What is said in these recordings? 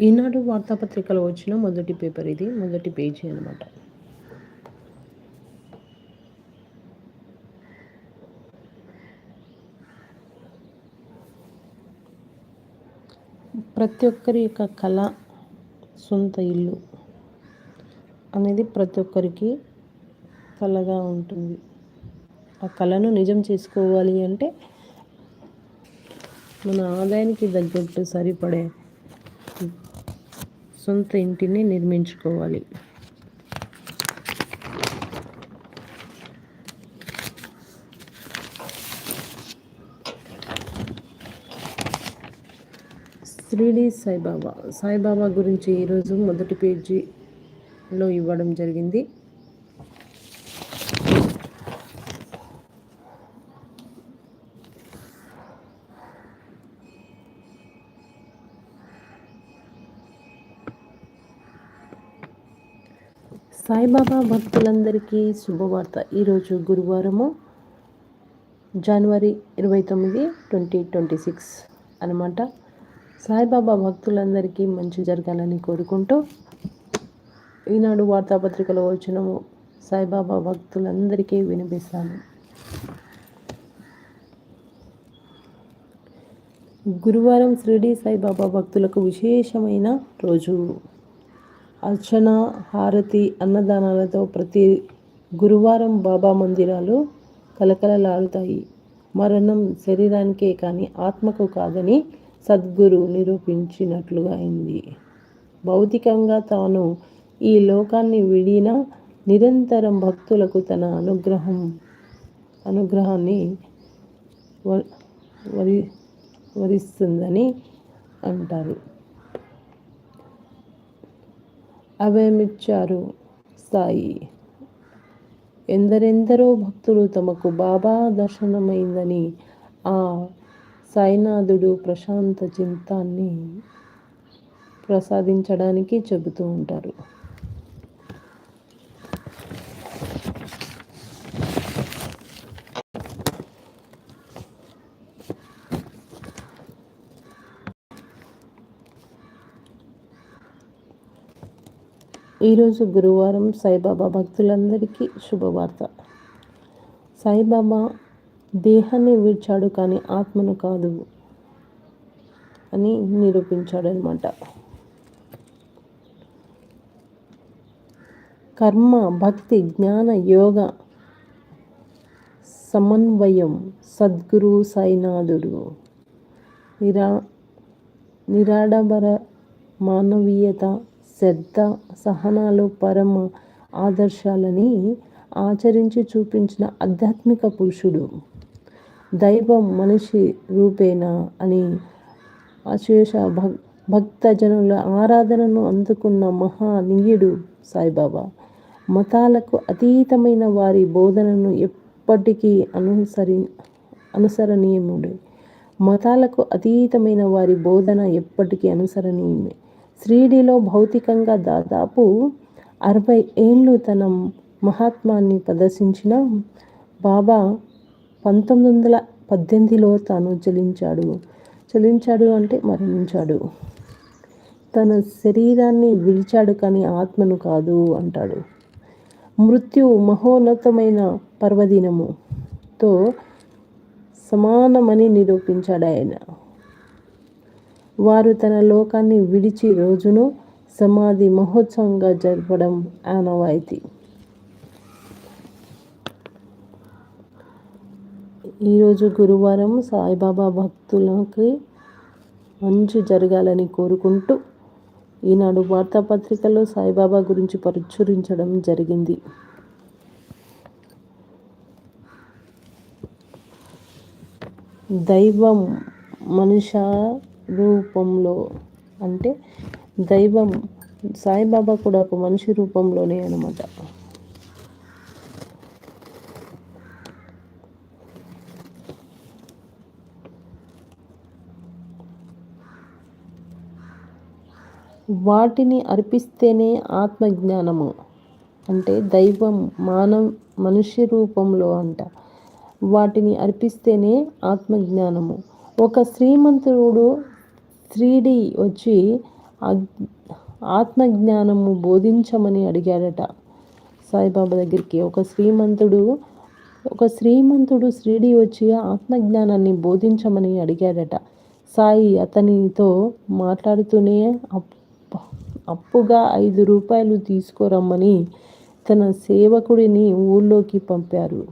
ఈనాడు వార్తాపత్రికలో వచ్చిన మొదటి పేపర్ ఇది మొదటి పేజీ అనమాట ప్రతి ఒక్కరి యొక్క కళ సొంత ఇల్లు అనేది ప్రతి ఒక్కరికి కళగా ఉంటుంది. ఆ కళను నిజం చేసుకోవాలి అంటే మన ఆదాయానికి తగ్గట్టు సరిపడే సొంత ఇంటిని నిర్మించుకోవాలి. శ్రీడి సాయిబాబా. సాయిబాబా గురించి ఈరోజు మొదటి పేజీలో ఇవ్వడం జరిగింది. సాయిబాబా భక్తులందరికీ శుభవార్త. ఈరోజు గురువారము జనవరి ఇరవై తొమ్మిది ట్వంటీ ట్వంటీ సిక్స్ అనమాట సాయిబాబా భక్తులందరికీ మంచి జరగాలని కోరుకుంటూ ఈనాడు వార్తాపత్రికలో వచ్చిన సాయిబాబా భక్తులందరికీ వినిపిస్తాను. గురువారం షిరిడి సాయిబాబా భక్తులకు విశేషమైన రోజు. అర్చన హారతి అన్నదానాలతో ప్రతి గురువారం బాబా మందిరాలు కలకలలాడుతాయి. మరణం శరీరానికే కానీ ఆత్మకు కాదని సద్గురు నిరూపించినట్లుగా అయింది. భౌతికంగా తాను ఈ లోకాన్ని విడిన నిరంతరం భక్తులకు తన అనుగ్రహం అనుగ్రహాన్ని వరి వరిస్తుందని అంటారు. అభయమిచ్చారు సాయి ఎందరెందరో భక్తులు తమకు బాబా దర్శనమైందని ఆ సాయినాథుడు ప్రశాంత చింతాన్ని ప్రసాదించడానికి చెబుతూ ఉంటారు. ఈరోజు గురువారం సాయిబాబా భక్తులందరికీ శుభవార్త. సాయిబాబా దేహాన్ని విడిచాడు కానీ ఆత్మను కాదు అని నిరూపించాడనమాట కర్మ భక్తి జ్ఞాన యోగ సమన్వయం సద్గురు సాయినాథుడు. నిరా నిరాడంబర మానవీయత శ్రద్ధ సహనాలు పరమ ఆదర్శాలని ఆచరించి చూపించిన ఆధ్యాత్మిక పురుషుడు. దైవం మనిషి రూపేణా అని అశేష భక్ భక్తజనుల ఆరాధనను అందుకున్న మహానీయుడు సాయిబాబా. మతాలకు అతీతమైన వారి బోధనను ఎప్పటికీ అనుసరి అనుసరణీయముడు. మతాలకు అతీతమైన వారి బోధన ఎప్పటికీ అనుసరణీయమే. శ్రీడిలో భౌతికంగా దాదాపు అరవై ఏళ్ళు తన మహాత్మాన్ని ప్రదర్శించిన బాబా పంతొమ్మిది వందల పద్దెనిమిదిలో తాను చలించాడు చలించాడు అంటే మరణించాడు. తన శరీరాన్ని విడిచాడు కానీ ఆత్మను కాదు అంటాడు. మృత్యు మహోన్నతమైన పర్వదినముతో సమానమని నిరూపించాడు ఆయన. వారు తన లోకాన్ని విడిచి రోజును సమాధి మహోత్సవంగా జరపడం ఆనవాయితీ. ఈరోజు గురువారం సాయిబాబా భక్తులకి మంచి జరగాలని కోరుకుంటూ ఈనాడు వార్తాపత్రికలో సాయిబాబా గురించి ప్రచురించడం జరిగింది. దైవం మనుష రూపంలో అంటే దైవం సాయిబాబా కూడా ఒక మనిషి రూపంలోనే అనమాట వాటిని అర్పిస్తేనే ఆత్మజ్ఞానము. అంటే దైవం మానవ మనుష్య రూపంలో అంట. వాటిని అర్పిస్తేనే ఆత్మజ్ఞానము. ఒక శ్రీమంతుడు త్రీ వచ్చి ఆత్మజ్ఞానము బోధించమని అడిగాడట. సాయిబాబా దగ్గరికి ఒక శ్రీమంతుడు ఒక శ్రీమంతుడు శ్రీడి వచ్చి ఆత్మజ్ఞానాన్ని బోధించమని అడిగాడట. సాయి అతనితో మాట్లాడుతూనే అప్పుగా ఐదు రూపాయలు తీసుకురమ్మని తన సేవకుడిని ఊళ్ళోకి పంపారు.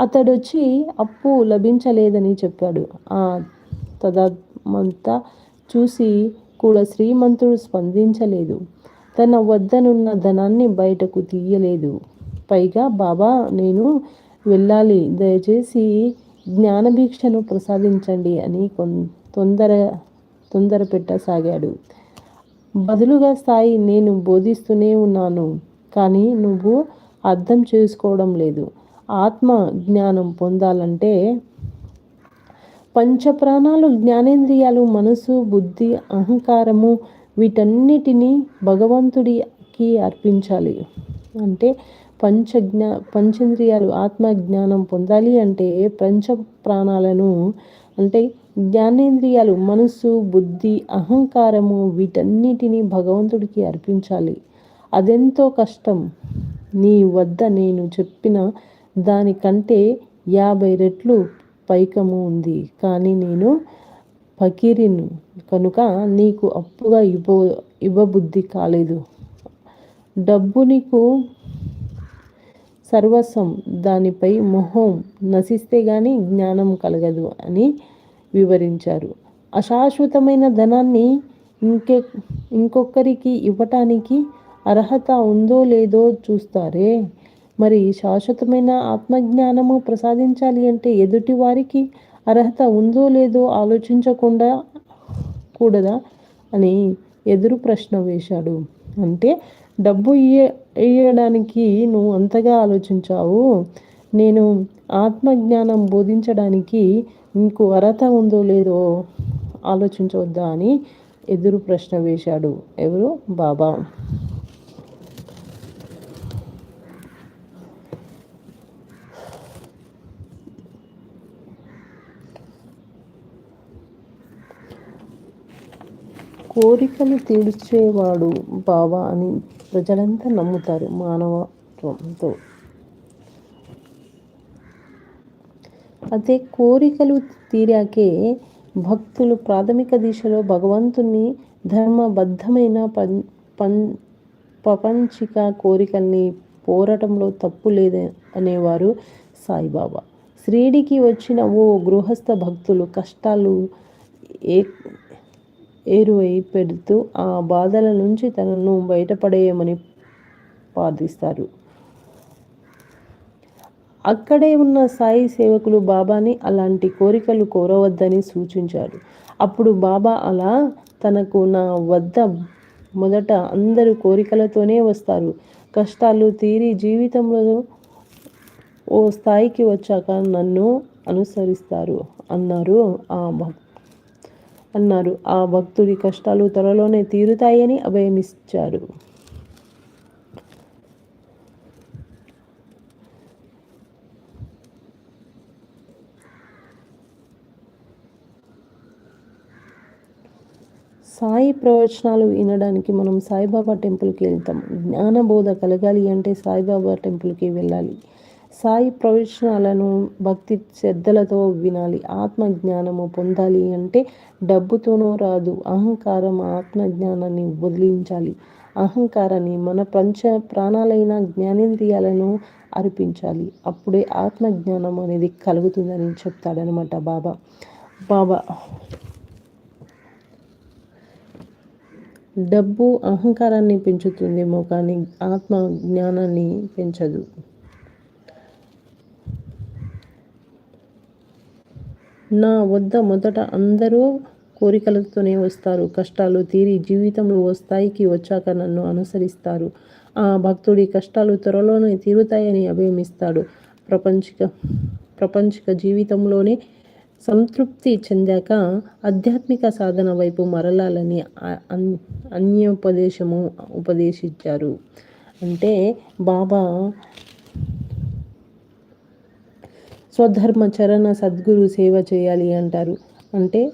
అతడొచ్చి అప్పు లభించలేదని చెప్పాడు. తదా మంతా చూసి కూడా శ్రీమంతుడు స్పందించలేదు. తన వద్దనున్న ధనాన్ని బయటకు తీయలేదు. పైగా బాబా నేను వెళ్ళాలి. దయచేసి జ్ఞానభిక్షను ప్రసాదించండి అని తొందర తొందర పెట్టసాగాడు బదులుగా స్థాయి నేను బోధిస్తూనే ఉన్నాను. కానీ నువ్వు అర్థం చేసుకోవడం లేదు. ఆత్మ జ్ఞానం పొందాలంటే పంచప్రాణాలు జ్ఞానేంద్రియాలు మనసు బుద్ధి అహంకారము వీటన్నిటినీ భగవంతుడికి అర్పించాలి. అంటే పంచ జ్ఞా పంచేంద్రియాలు ఆత్మ జ్ఞానం పొందాలి అంటే పంచ ప్రాణాలను అంటే జ్ఞానేంద్రియాలు మనసు బుద్ధి అహంకారము వీటన్నిటినీ భగవంతుడికి అర్పించాలి. అదెంతో కష్టం. నీ వద్ద నేను చెప్పిన దానికంటే యాభై రెట్లు పైకము ఉంది. కానీ నేను ఫకీరిను కనుక నీకు అప్పుగా ఇవ్వ ఇవ్వబుద్ధి కాలేదు. డబ్బు నీకు సర్వస్వం దానిపై మొహం నశిస్తే గాని జ్ఞానం కలగదు అని వివరించారు. అశాశ్వతమైన ధనాన్ని ఇంకె ఇంకొకరికి ఇవ్వటానికి అర్హత ఉందో లేదో చూస్తారే? మరి శాశ్వతమైన ఆత్మజ్ఞానము ప్రసాదించాలి అంటే ఎదుటి వారికి అర్హత ఉందో లేదో ఆలోచించకుండా కూడదా అని ఎదురు ప్రశ్న వేశాడు. అంటే డబ్బు ఇయ్య వేయడానికి నువ్వు అంతగా ఆలోచించావు. నేను ఆత్మజ్ఞానం బోధించడానికి నీకు అర్హత ఉందో లేదో ఆలోచించవద్దా అని ఎదురు ప్రశ్న వేశాడు. ఎవరు? బాబా. కోరికలు తీర్చేవాడు బాబా అని ప్రజలంతా నమ్ముతారు మానవత్వంతో. అయితే కోరికలు తీరాకే భక్తులు ప్రాథమిక దిశలో భగవంతుని ధర్మబద్ధమైన పం పం ప్రపంచిక కోరికల్ని పోరటంలో తప్పు లేదే అనేవారు సాయిబాబా. శ్రీడికి వచ్చిన ఓ గృహస్థ భక్తులు కష్టాలు ఏ ఏరువై పెడుతూ ఆ బాధల నుంచి తనను బయటపడేయమని ప్రార్థిస్తారు. అక్కడే ఉన్న సాయి సేవకులు బాబాని అలాంటి కోరికలు కోరవద్దని సూచించారు. అప్పుడు బాబా అలా తనకు నా వద్ద మొదట అందరూ కోరికలతోనే వస్తారు. కష్టాలు తీరి జీవితంలో ఓ స్థాయికి వచ్చాక నన్ను అనుసరిస్తారు అన్నారు ఆ భక్తు అన్నారు. ఆ భక్తుడి కష్టాలు త్వరలోనే తీరుతాయని అభయమిచ్చారు. సాయి ప్రవచనాలు వినడానికి మనం సాయిబాబా టెంపుల్కి వెళ్తాం. జ్ఞానబోధ కలగాలి అంటే సాయిబాబా టెంపుల్కి వెళ్ళాలి. సాయి ప్రవచనాలను భక్తి శ్రద్ధలతో వినాలి ఆత్మజ్ఞానము పొందాలి అంటే డబ్బుతోనో రాదు. అహంకారం ఆత్మజ్ఞానాన్ని వదిలించాలి. అహంకారాన్ని మన పంచ ప్రాణాలైన జ్ఞానేంద్రియాలను అర్పించాలి. అప్పుడే ఆత్మజ్ఞానం అనేది కలుగుతుందని చెప్తాడనమాట బాబా. బాబా. డబ్బు అహంకారాన్ని పెంచుతుందేమో కానీ ఆత్మ జ్ఞానాన్ని పెంచదు. నా వద్ద మొదట అందరూ కోరికలతోనే వస్తారు. కష్టాలు తీరి జీవితంలో ఓ స్థాయికి వచ్చాక నన్ను అనుసరిస్తారు. ఆ భక్తుడి కష్టాలు త్వరలోనే తీరుతాయని అభిమిస్తాడు ప్రపంచిక ప్రపంచిక జీవితంలోనే సంతృప్తి చెందాక ఆధ్యాత్మిక సాధన వైపు మరలాలని అన్యోపదేశము ఉపదేశించారు. అంటే బాబా స్వధర్మ చరణ సద్గురు సేవ చేయాలి అంటారు. అంటే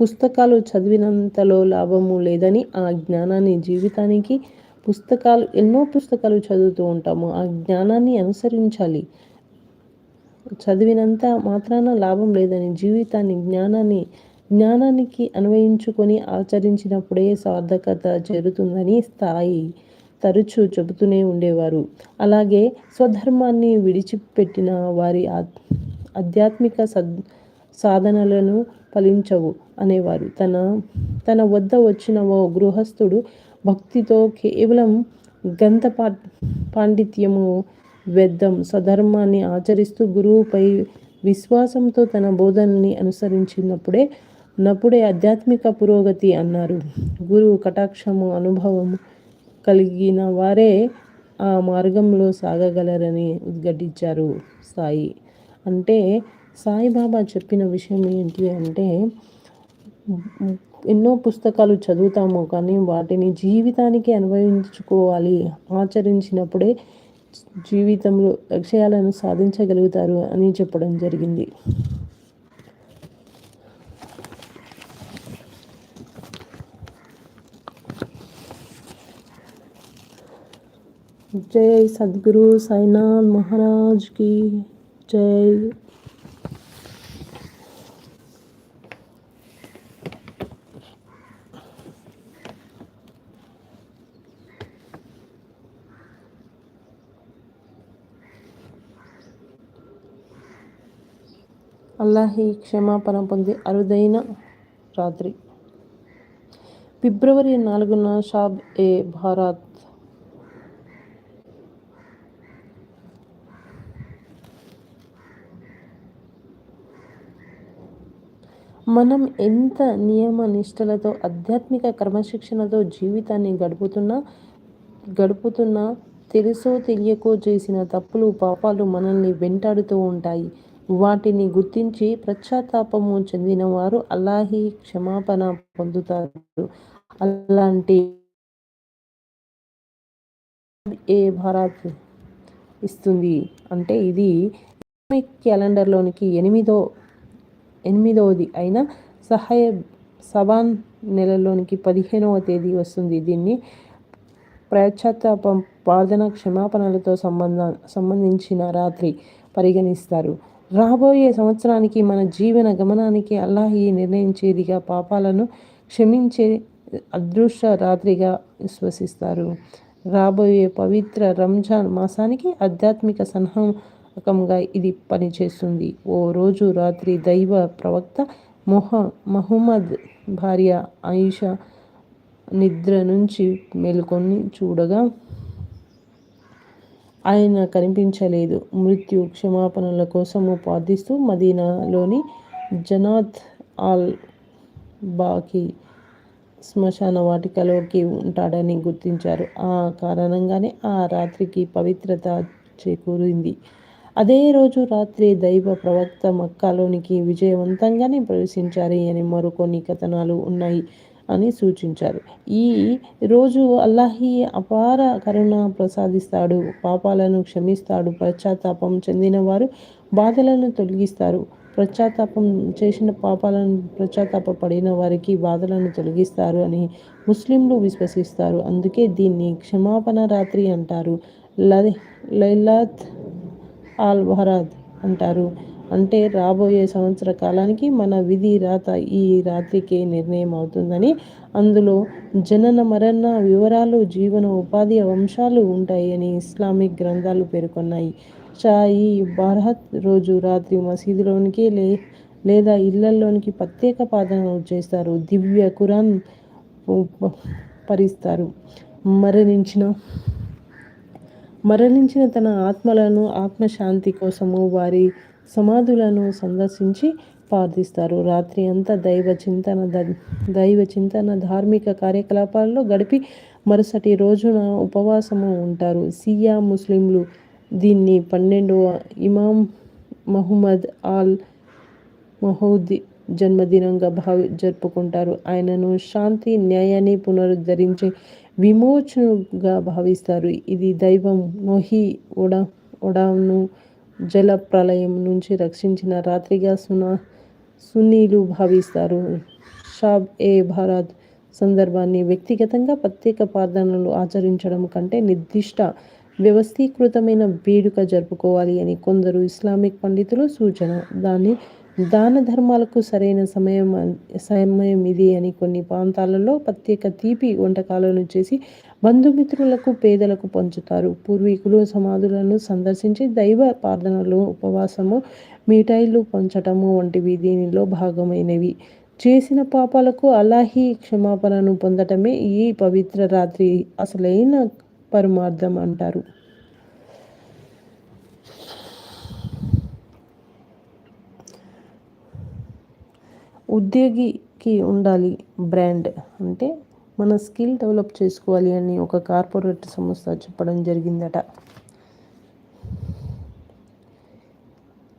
పుస్తకాలు చదివినంతలో లాభము లేదని ఆ జ్ఞానాన్ని జీవితానికి పుస్తకాలు ఎన్నో పుస్తకాలు చదువుతూ ఉంటాము. ఆ జ్ఞానాన్ని అనుసరించాలి. చదివినంత మాత్రాన లాభం లేదని జీవితాన్ని జ్ఞానాన్ని జ్ఞానానికి అన్వయించుకొని ఆచరించినప్పుడే సార్థకత చేరుతుందని స్థాయి తరచూ చెబుతూనే ఉండేవారు. అలాగే స్వధర్మాన్ని విడిచిపెట్టిన వారి ఆధ్యాత్మిక సద్ సాధనలను ఫలించవు అనేవారు. తన తన వద్ద వచ్చిన ఓ గృహస్థుడు భక్తితో కేవలం గంధ పా పాండిత్యము వ్యర్థం స్వధర్మాన్ని ఆచరిస్తూ గురువుపై విశ్వాసంతో తన బోధనని అనుసరించినప్పుడే నప్పుడే ఆధ్యాత్మిక పురోగతి అన్నారు. గురువు కటాక్షము అనుభవము కలిగిన వారే ఆ మార్గంలో సాగగలరని ఉద్ఘటించారు సాయి. అంటే సాయిబాబా చెప్పిన విషయం ఏంటి అంటే ఎన్నో పుస్తకాలు చదువుతాము కానీ వాటిని జీవితానికి అనుభవించుకోవాలి. ఆచరించినప్పుడే జీవితంలో లక్ష్యాలను సాధించగలుగుతారు అని చెప్పడం జరిగింది. జై సద్గురు సాయినాథ్ మహారాజ్కి జై అల్లాహి క్షమాపణ పొంది అరుదైన రాత్రి ఫిబ్రవరి నాలుగున షాబ్ ఏ భారత్ మనం ఎంత నియమ నిష్టలతో ఆధ్యాత్మిక క్రమశిక్షణతో జీవితాన్ని గడుపుతున్నా గడుపుతున్నా తెలుసో తెలియకో చేసిన తప్పులు పాపాలు మనల్ని వెంటాడుతూ ఉంటాయి. వాటిని గుర్తించి పశ్చాత్తాపము చెందిన వారు అల్లాహి క్షమాపణ పొందుతారు. అలాంటి ఏ భారత్ ఇస్తుంది? అంటే ఇది క్యాలెండర్లోనికి ఎనిమిదో ఎనిమిదవది అయిన సహాయ సబాన్ నెలలోనికి పదిహేనవ తేదీ వస్తుంది. దీన్ని ప్రత్యాత్తాపం ప్రార్థన క్షమాపణలతో సంబంధ సంబంధించిన రాత్రి పరిగణిస్తారు. రాబోయే సంవత్సరానికి మన జీవన గమనానికి అల్లాహి నిర్ణయించేదిగా పాపాలను క్షమించే అదృష్ట రాత్రిగా విశ్వసిస్తారు. రాబోయే పవిత్ర రంజాన్ మాసానికి ఆధ్యాత్మిక రకంగా ఇది పనిచేస్తుంది. ఓ రోజు రాత్రి దైవ ప్రవక్త మొహ మహమ్మద్ భార్య ఆయిషా నిద్ర నుంచి మేల్కొని చూడగా ఆయన కనిపించలేదు. మృత్యు క్షమాపణల కోసము ప్రార్థిస్తూ మదీనాలోని జనాత్ ఆల్ బాకి శ్మశాన వాటికలోకి ఉంటాడని గుర్తించారు. ఆ కారణంగానే ఆ రాత్రికి పవిత్రత చేకూరింది. అదే రోజు రాత్రి దైవ ప్రవక్త మక్కాలోనికి విజయవంతంగానే ప్రవేశించారు. అని మరికొన్ని కథనాలు ఉన్నాయి అని సూచించారు. ఈ రోజు అల్లాహి అపార కరుణ ప్రసాదిస్తాడు. పాపాలను క్షమిస్తాడు. పశ్చాత్తాపం చెందిన వారు బాధలను తొలగిస్తారు. పశ్చాత్తాపం చేసిన పాపాలను పశ్చాత్తాప పడిన వారికి బాధలను తొలగిస్తారు అని ముస్లింలు విశ్వసిస్తారు. అందుకే దీన్ని క్షమాపణ రాత్రి అంటారు. లైలాత్ ఆల్ వహరాద్ అంటారు. అంటే రాబోయే సంవత్సర కాలానికి మన విధి రాత ఈ రాత్రికే నిర్ణయం అవుతుందని. అందులో జనన మరణ వివరాలు జీవన ఉపాధి అంశాలు ఉంటాయని ఇస్లామిక్ గ్రంథాలు పేర్కొన్నాయి. షాయి భారత్ రోజు రాత్రి మసీదులోనికి లే లేదా ఇళ్ళలోనికి ప్రత్యేక పాదనలు చేస్తారు. దివ్య కురాన్ పరిస్తారు. మరణించిన మరణించిన తన ఆత్మలను ఆత్మశాంతి కోసము వారి సమాధులను సందర్శించి ప్రార్థిస్తారు. రాత్రి అంతా దైవ చింతన దైవ చింతన ధార్మిక కార్యకలాపాల్లో గడిపి మరుసటి రోజున ఉపవాసము ఉంటారు. సియా ముస్లింలు దీన్ని పన్నెండవ ఇమాం మహమ్మద్ ఆల్ మహూద్ జన్మదినంగా భావి జరుపుకుంటారు. ఆయనను శాంతి న్యాయాన్ని పునరుద్ధరించే విమోచనగా భావిస్తారు. ఇది దైవం నోహి ఉడ ఉడాను జల ప్రళయం నుంచి రక్షించిన రాత్రిగా సునా సున్నీలు భావిస్తారు. షాబ్ ఏ భారత్ సందర్భాన్ని వ్యక్తిగతంగా ప్రత్యేక ప్రార్థనలు ఆచరించడం కంటే నిర్దిష్ట వ్యవస్థీకృతమైన వేడుక జరుపుకోవాలి అని కొందరు ఇస్లామిక్ పండితులు సూచన. దాన్ని దాన ధర్మాలకు సరైన సమయం సమయం ఇది అని కొన్ని ప్రాంతాలలో ప్రత్యేక తీపి వంటకాలను చేసి బంధుమిత్రులకు పేదలకు పంచుతారు. పూర్వీకులు సమాధులను సందర్శించి దైవ ప్రార్థనలు ఉపవాసము మిఠాయిలు పంచటము వంటివి దీనిలో భాగమైనవి. చేసిన పాపాలకు అలాహి క్షమాపణను పొందటమే ఈ పవిత్ర రాత్రి అసలైన పరమార్థం అంటారు. ఉద్యోగికి ఉండాలి బ్రాండ్ అంటే మన స్కిల్ డెవలప్ చేసుకోవాలి అని ఒక కార్పొరేట్ సంస్థ చెప్పడం జరిగిందట.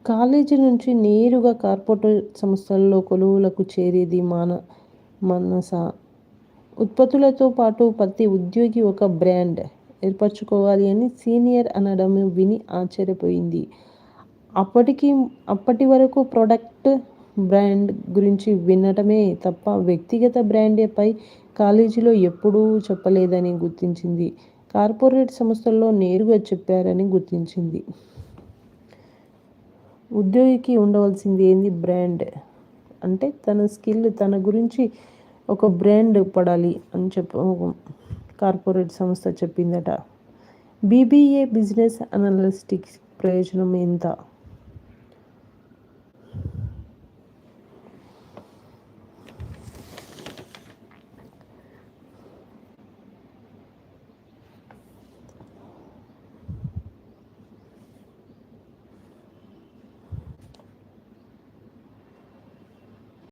కాలేజీ నుంచి నేరుగా కార్పొరేట్ సంస్థల్లో కొలువులకు చేరేది మాన మనస. ఉత్పత్తులతో పాటు ప్రతి ఉద్యోగి ఒక బ్రాండ్ ఏర్పరచుకోవాలి అని సీనియర్ అనడం విని ఆశ్చర్యపోయింది. అప్పటికి అప్పటి వరకు ప్రొడక్ట్ బ్రాండ్ గురించి వినటమే తప్ప వ్యక్తిగత బ్రాండేపై కాలేజీలో ఎప్పుడూ చెప్పలేదని గుర్తించింది. కార్పొరేట్ సంస్థల్లో నేరుగా చెప్పారని గుర్తించింది. ఉద్యోగికి ఉండవలసింది ఏంది బ్రాండ్? అంటే తన స్కిల్ తన గురించి ఒక బ్రాండ్ పడాలి అని చెప్ప కార్పొరేట్ సంస్థ చెప్పిందట. బీబీఏ బిజినెస్ అనలిస్టిక్స్ ప్రయోజనం ఎంత?